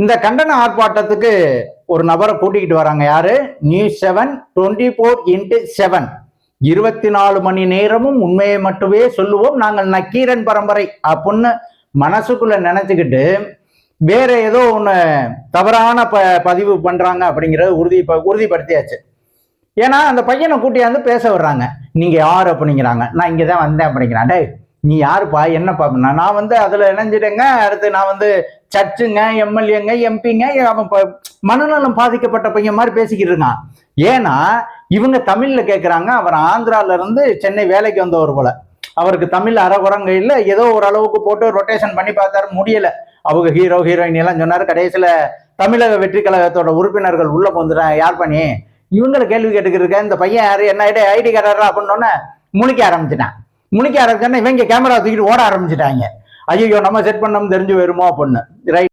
இந்த கண்டன ஆர்ப்பாட்டத்துக்கு ஒரு நபரை கூட்டிக்கிட்டு வராங்க யாரு? News seven twenty four into seven. இருபத்தி நாலு மணி நேரமும் உண்மையை மட்டுமே சொல்லுவோம். நாங்கள் நக்கீரன் பரம்பரை. அப்படின்னு மனசுக்குள்ள நினைச்சுக்கிட்டு வேற ஏதோ ஒன்று தவறான ப பதிவு பண்றாங்க அப்படிங்கிறத உறுதி உறுதிப்படுத்தியாச்சு. ஏன்னா அந்த பையனை கூட்டியாந்து பேச விடுறாங்க. நீங்க யார் அப்படிங்கிறாங்க. நான் இங்கே தான் வந்தேன் அப்படிங்கிறான். டே நீ யாருப்பா? என்னப்பா? நான் வந்து அதுல இணைஞ்சிட்டேங்க. அடுத்து நான் வந்து சர்ச்சுங்க எம்எல்ஏங்க எம்பிங்க அவன் மனநலம் பாதிக்கப்பட்ட பையன் மாதிரி பேசிக்கிட்டு இருக்கான். ஏன்னா இவங்க தமிழ்ல கேட்குறாங்க அவர் ஆந்திரால இருந்து சென்னை வேலைக்கு வந்தவர் போல. அவருக்கு தமிழ் அறகுறங்க இல்லை ஏதோ ஒரு அளவுக்கு போட்டு ரொட்டேஷன் பண்ணி பார்த்தாரு முடியல. அவங்க ஹீரோ ஹீரோயின் எல்லாம் சொன்னாரு கடைசியில தமிழக வெற்றி கழகத்தோட உறுப்பினர்கள் உள்ள வந்துட்டாங்க யார் பண்ணி? இவங்களை கேள்வி கேட்டுக்கிட்டு இந்த பையன் யாரு என்ன ஐடி ஐடி கார்டா அப்படின்னோடனே முழிக்க ஆரம்பிச்சிட்டான். முழிக்க ஆரம்பிச்சோன்னா இவங்க கேமரா தூக்கிட்டு ஓட ஆரம்பிச்சிட்டாங்க. ஐயோ நம்ம செட் பண்ணோம் தெரிஞ்சு வருமோ அப்படின்னு ரைட்